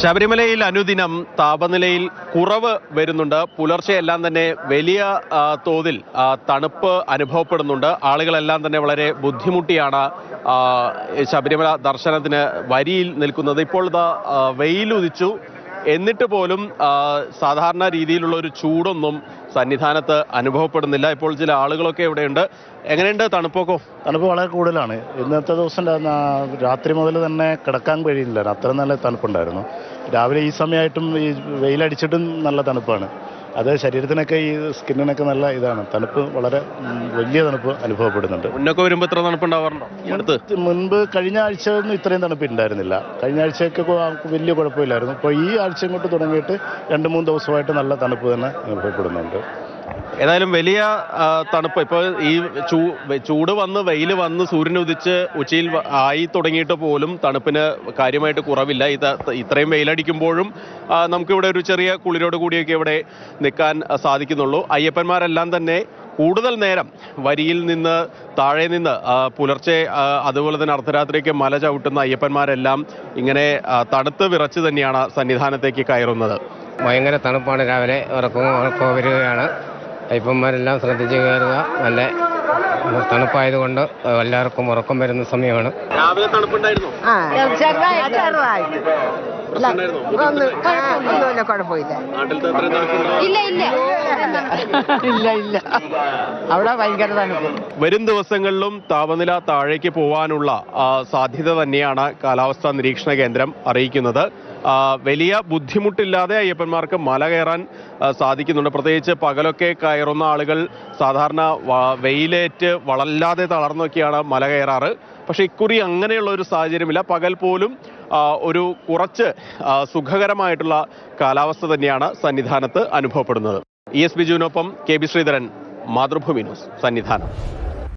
ശബരിമലയിൽ അനുദിനം താപനിലയിൽ കുറവ് വരുന്നുണ്ട്. പുലർച്ചെയെല്ലാം തന്നെ വലിയ തോതിൽ തണുപ്പ് അനുഭവപ്പെടുന്നുണ്ട്. ആളുകളെല്ലാം തന്നെ വളരെ ബുദ്ധിമുട്ടിയാണ് ശബരിമല ദർശനത്തിന് വരിയിൽ നിൽക്കുന്നത്. ഇപ്പോൾ ഇതാ വെയിലുദിച്ചു എന്നിട്ട് പോലും സാധാരണ രീതിയിലുള്ള ഒരു ചൂടൊന്നും സന്നിധാനത്ത് അനുഭവപ്പെടുന്നില്ല. ഇപ്പോൾ ചില ആളുകളൊക്കെ ഇവിടെയുണ്ട്. എങ്ങനെയുണ്ട് തണുപ്പൊക്കെ? തണുപ്പ് വളരെ കൂടുതലാണ്. ഇന്നത്തെ ദിവസം രാത്രി മുതൽ തന്നെ കിടക്കാൻ കഴിയുന്നില്ല. അത്ര നല്ല തണുപ്പുണ്ടായിരുന്നു. രാവിലെ ഈ സമയമായിട്ടും ഈ വെയിലടിച്ചിട്ടും നല്ല തണുപ്പാണ്. അത് ശരീരത്തിനൊക്കെ ഈ സ്കിന്നിനൊക്കെ നല്ല ഇതാണ്. തണുപ്പ് വളരെ വലിയ തണുപ്പ് അനുഭവപ്പെടുന്നുണ്ട്. മുന്നൊക്കെ വരുമ്പോൾ ഇത്ര തണുപ്പുണ്ടാവാറുണ്ടോ? അടുത്ത്? മുൻപ് കഴിഞ്ഞ ആഴ്ച ഒന്നും ഇത്രയും തണുപ്പ് ഉണ്ടായിരുന്നില്ല കഴിഞ്ഞ ആഴ്ചയൊക്കെ വലിയ കുഴപ്പമില്ലായിരുന്നു. ഇപ്പോൾ ഈ ആഴ്ച ഇങ്ങോട്ട് തുടങ്ങിയിട്ട് രണ്ട് മൂന്ന് ദിവസമായിട്ട് നല്ല തണുപ്പ് തന്നെ അനുഭവപ്പെടുന്നുണ്ട്. ഏതായാലും വലിയ തണുപ്പ്. ഇപ്പോൾ ഈ ചൂട് വന്ന് വെയിൽ വന്ന് സൂര്യൻ ഉദിച്ച് ഉച്ചയിൽ ആയി തുടങ്ങിയിട്ട് പോലും തണുപ്പിന് കാര്യമായിട്ട് കുറവില്ല. ഇത് ഇത്രയും വെയിലടിക്കുമ്പോഴും നമുക്കിവിടെ ഒരു ചെറിയ കുളിരോട് കൂടിയൊക്കെ ഇവിടെ നിൽക്കാൻ സാധിക്കുന്നുള്ളൂ. അയ്യപ്പന്മാരെല്ലാം തന്നെ കൂടുതൽ നേരം വരിയിൽ നിന്ന് താഴെ നിന്ന് പുലർച്ചെ അതുപോലെ തന്നെ അർദ്ധരാത്രിക്ക് മല ചവിട്ടുന്ന അയ്യപ്പന്മാരെല്ലാം ഇങ്ങനെ തണുത്ത് വിറച്ച് തന്നെയാണ് സന്നിധാനത്തേക്ക് കയറുന്നത്. ഭയങ്കര തണുപ്പാണ്. രാവിലെ ഉറക്കവും ഉറക്കവും വരികയാണ്. അയ്യപ്പന്മാരെല്ലാം ശ്രദ്ധിച്ചു കയറുക. നല്ല തണുപ്പായതുകൊണ്ട് എല്ലാവർക്കും ഉറക്കം വരുന്ന സമയമാണ്. രാവിലെ തണുപ്പുണ്ടായിരുന്നു? ഇല്ല, ഒന്ന് ഒന്നുമില്ല കുഴപ്പമില്ല. നാട്ടിലത്തെ അത്രയും തണുപ്പുണ്ടോ ഇല്ല ഇല്ല. ഇല്ല ഇല്ല. അവിടെ ഭയങ്കര തണുപ്പ്. വരും ദിവസങ്ങളിലും താപനില താഴേക്ക് പോവാനുള്ള സാധ്യത തന്നെയാണ് കാലാവസ്ഥാ നിരീക്ഷണ കേന്ദ്രം അറിയിക്കുന്നത്. വലിയ ബുദ്ധിമുട്ടില്ലാതെ അയ്യപ്പന്മാർക്ക് മല കയറാൻ സാധിക്കുന്നുണ്ട്. പ്രത്യേകിച്ച് പകലൊക്കെ കയറുന്ന ആളുകൾ സാധാരണ വെയിലേറ്റ് വളല്ലാതെ തളർന്നൊക്കെയാണ് മല കയറാറ്. പക്ഷേ ഇക്കുറി അങ്ങനെയുള്ള ഒരു സാഹചര്യമില്ല. പകൽ പോലും ഒരു കുറച്ച് സുഖകരമായിട്ടുള്ള കാലാവസ്ഥ തന്നെയാണ് സന്നിധാനത്ത് അനുഭവപ്പെടുന്നത്. E S ബിജുവിനൊപ്പം K B Sreedharan Mathrubhumi news Sannidhanam.